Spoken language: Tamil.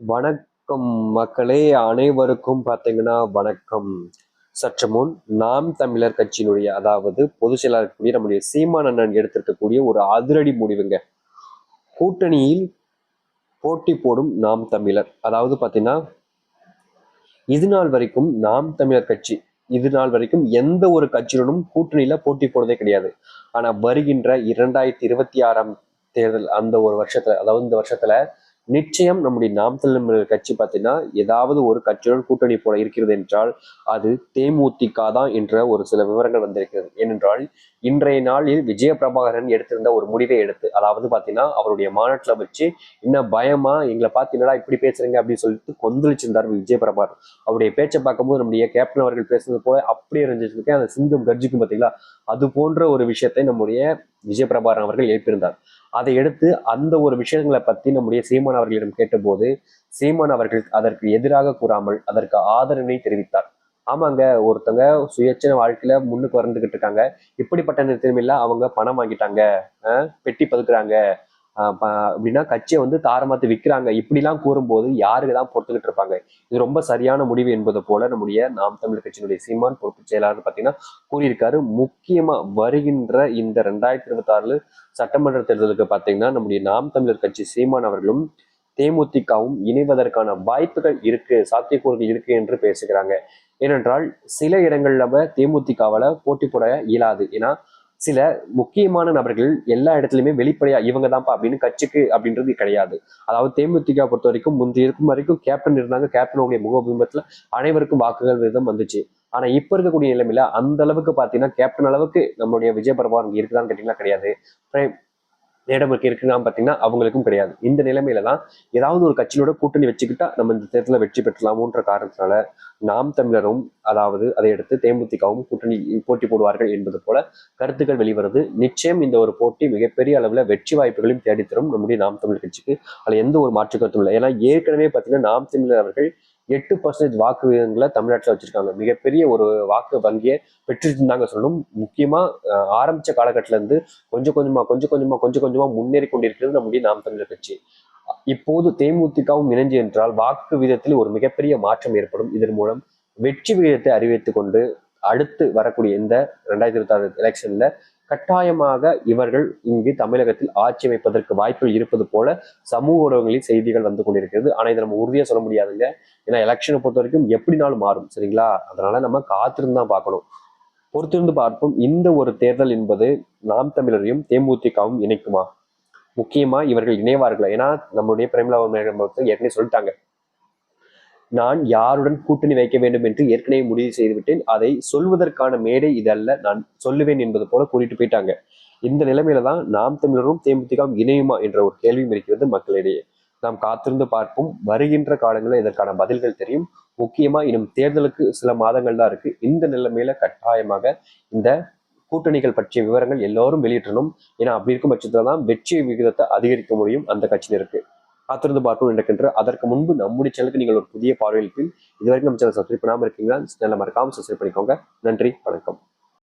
வணக்கம் மக்களே அனைவருக்கும் பார்த்தீங்கன்னா வணக்கம். சற்று முன் நாம் தமிழர் கட்சியினுடைய அதாவது பொதுச் செயலாளர் கூடிய நம்முடைய சீமான் அண்ணன் எடுத்திருக்கக்கூடிய ஒரு அதிரடி முடிவுங்க. கூட்டணியில் போட்டி போடும் நாம் தமிழர். அதாவது பார்த்தீங்கன்னா இது நாள் வரைக்கும் நாம் தமிழர் கட்சி இது நாள் வரைக்கும் எந்த ஒரு கட்சியுடனும் கூட்டணியில போட்டி போடுறதே கிடையாது. ஆனா வருகின்ற இரண்டாயிரத்தி இருபத்தி ஆறாம் தேர்தல் அந்த ஒரு வருஷத்துல அதாவது இந்த வருஷத்துல நிச்சயம் நம்முடைய நாம் தமிழர் கட்சி பார்த்தீங்கன்னா ஏதாவது ஒரு கட்சியுடன் கூட்டணி போல இருக்கிறது என்றால் அது தேமுதிக தான் என்ற ஒரு சில விவரங்கள் வந்திருக்கிறது. ஏனென்றால் இன்றைய நாளில் விஜய பிரபாகரன் எடுத்திருந்த ஒரு முடிவை எடுத்து அதாவது பார்த்தீங்கன்னா அவருடைய மாநாட்டில் வச்சு என்ன பயமா எங்களை பார்த்தீங்கன்னா இப்படி பேசுறீங்க அப்படின்னு சொல்லிட்டு கொந்தளிச்சிருந்தார் விஜய பிரபாகரன் அவருடைய பேச்சை பார்க்கும்போது நம்முடைய கேப்டன் அவர்கள் பேசுனது போல அப்படியே இருந்துச்சு. அந்த சிங்கம் கர்ஜிக்கும் பார்த்தீங்களா? அது போன்ற ஒரு விஷயத்தை நம்முடைய விஜயபிரபாரன் அவர்கள் எழுப்பியிருந்தார் அதை எடுத்து அந்த ஒரு விஷயங்களை பற்றி நம்முடைய சீமான் அவர்களிடம் கேட்டபோது சீமான் அவர்கள் அதற்கு எதிராக கூறாமல் அதற்கு ஆதரவினை தெரிவித்தார். ஆமாங்க ஒருத்தங்க சுயேட்சை வாழ்க்கையில முன்னுக்கு வந்துகிட்டு இருக்காங்க. இப்படிப்பட்ட நிறுத்தமில்ல அவங்க பணம் வாங்கிட்டாங்க அஹ் பெட்டி பதுக்குறாங்க அப்படின்னா கட்சியை வந்து தாரமாத்து விற்கிறாங்க இப்படிலாம் கூறும்போது யாருக்கு தான் பொறுத்துக்கிட்டு இருப்பாங்க? இது ரொம்ப சரியான முடிவு என்பது போல நம்முடைய நாம் தமிழர் கட்சியினுடைய சீமான் பொறுப்பு செயலாளர் பார்த்தீங்கன்னா கூறியிருக்காரு. முக்கியமா வருகின்ற இந்த ரெண்டாயிரத்தி இருபத்தி ஆறு சட்டமன்ற தேர்தலுக்கு பார்த்தீங்கன்னா நம்முடைய நாம் தமிழர் கட்சி சீமான் அவர்களும் தேமுதிகவும் இணைவதற்கான வாய்ப்புகள் இருக்கு சாத்தியக்கூறுகள் இருக்கு என்று பேசுகிறாங்க. ஏனென்றால் சில இடங்கள்ல தேமுதிகவில் போட்டி போட இயலாது. ஏன்னா சில முக்கியமான நபர்கள் எல்லா இடத்துலையுமே வெளிப்படையா இவங்க தான்ப்பா அப்படின்னு கட்சிக்கு அப்படின்றது கிடையாது. அதாவது தேமுதிக பொறுத்த வரைக்கும் முந்தைய இருக்கும் வரைக்கும் கேப்டன் இருந்தாங்க. கேப்டனுடைய முகபிம்பத்துல அனைவருக்கும் வாக்குகள் விதம் வந்துச்சு. ஆனா இப்ப இருக்கக்கூடிய நிலைமையில அந்த அளவுக்கு பாத்தீங்கன்னா கேப்டன் அளவுக்கு நம்மளுடைய விஜய் பிரபாகர் இருக்குதான்னு கேட்டீங்கன்னா கிடையாது. பிர- இருக்குன்னா பார்த்தீங்கன்னா பாத்தீங்கன்னா அவங்களுக்கும் கிடையாது. இந்த நிலைமையில தான் ஏதாவது ஒரு கட்சியோட கூட்டணி வச்சுக்கிட்டா நம்ம இந்த தேர்தலில் வெற்றி பெற்றலாமோன்ற காரணத்தினால நாம் தமிழரும் அதாவது அதை அடுத்து தேமுதிகவும் கூட்டணி போட்டி போடுவார்கள் என்பது போல கருத்துக்கள் வெளிவருது. நிச்சயம் இந்த ஒரு போட்டி மிகப்பெரிய அளவில் வெற்றி வாய்ப்புகளையும் தேடித்தரும். நம்முடைய நாம் தமிழர் கட்சிக்கு. அதில் எந்த ஒரு மாற்று கருத்தும் இல்லை. ஏன்னா ஏற்கனவே பார்த்தீங்கன்னா நாம் தமிழர் அவர்கள் எட்டு பர்சன்டேஜ் வாக்கு விகிதங்களை தமிழ்நாட்டில் வச்சிருக்காங்க. மிகப்பெரிய ஒரு வாக்கு வங்கியை பெற்றிருந்தாங்க சொல்லணும். முக்கியமாக ஆரம்பித்த ஆரம்பிச்ச கொஞ்சம் கொஞ்சமாக கொஞ்சம் கொஞ்சமாக கொஞ்சம் கொஞ்சமாக முன்னேறி கொண்டிருக்கிறது நம்முடைய நாம் தமிழர் கட்சி. இப்போது தேமுதிகவும் இணைஞ்சு என்றால் வாக்கு விகிதத்தில் ஒரு மிகப்பெரிய மாற்றம் ஏற்படும். இதன் மூலம் வெற்றி விகிதத்தை அறிவித்துக் கொண்டு அடுத்து வரக்கூடிய இந்த ரெண்டாயிரத்தி இருபத்தி ஆறு எலெக்ஷன்ல கட்டாயமாக இவர்கள் இங்கு தமிழகத்தில் ஆட்சி அமைப்பதற்கு வாய்ப்புகள் இருப்பது போல சமூக ஊடகங்களில் செய்திகள் வந்து கொண்டிருக்கிறது. ஆனால் இதை நம்ம உறுதியாக சொல்ல முடியாதுங்க. ஏன்னா எலெக்ஷனை பொறுத்த வரைக்கும் எப்படினாலும் மாறும் சரிங்களா? அதனால நம்ம காத்திருந்து தான் பார்க்கணும். பொறுத்திருந்து பார்ப்போம். இந்த ஒரு தேர்தல் என்பது நாம் தமிழரையும் தேமுதிகவும் இணைக்குமா? முக்கியமா இவர்கள் இணைவார்கள்? ஏன்னா நம்மளுடைய பிரேமலா மேடம் ஏற்கனவே சொல்லிட்டாங்க. நான் யாருடன் கூட்டணி வைக்க வேண்டும் என்று ஏற்கனவே முடிவு செய்துவிட்டேன். அதை சொல்வதற்கான மேடை இதல்ல. நான் சொல்லுவேன் என்பது போல கூறிட்டு போயிட்டாங்க. இந்த நிலைமையில தான் நாம் தமிழரும் தேமுதிகவும் இணையுமா என்ற ஒரு கேள்வியும் இருக்கிறது மக்களிடையே. நாம் காத்திருந்து பார்ப்போம். வருகின்ற காலங்களில் இதற்கான பதில்கள் தெரியும். முக்கியமா இன்னும் தேர்தலுக்கு சில மாதங்கள் தான் இருக்கு. இந்த நிலைமையில கட்டாயமாக இந்த கூட்டணிகள் பற்றிய விவரங்கள் எல்லோரும் வெளியிட்டணும் ஏன்னா அப்படி இருக்கும் பட்சத்துல தான் வெற்றி விகிதத்தை அதிகரிக்க முடியும். அந்த கட்சியினருக்கு. காத்திருந்து பார்ப்போம் நடக்கின்ற அதற்கு முன்பு நம்முடைய சேனலுக்கு நீங்கள் ஒரு புதிய பார்வையில் இதுவரைக்கும் நம்ம சேனல் சப்ஸ்கிரைப் பண்ணாமல் இருக்கீங்கன்னா சேனலை மறக்காமல் சப்ஸ்கிரைப் பண்ணிக்கோங்க. நன்றி வணக்கம்.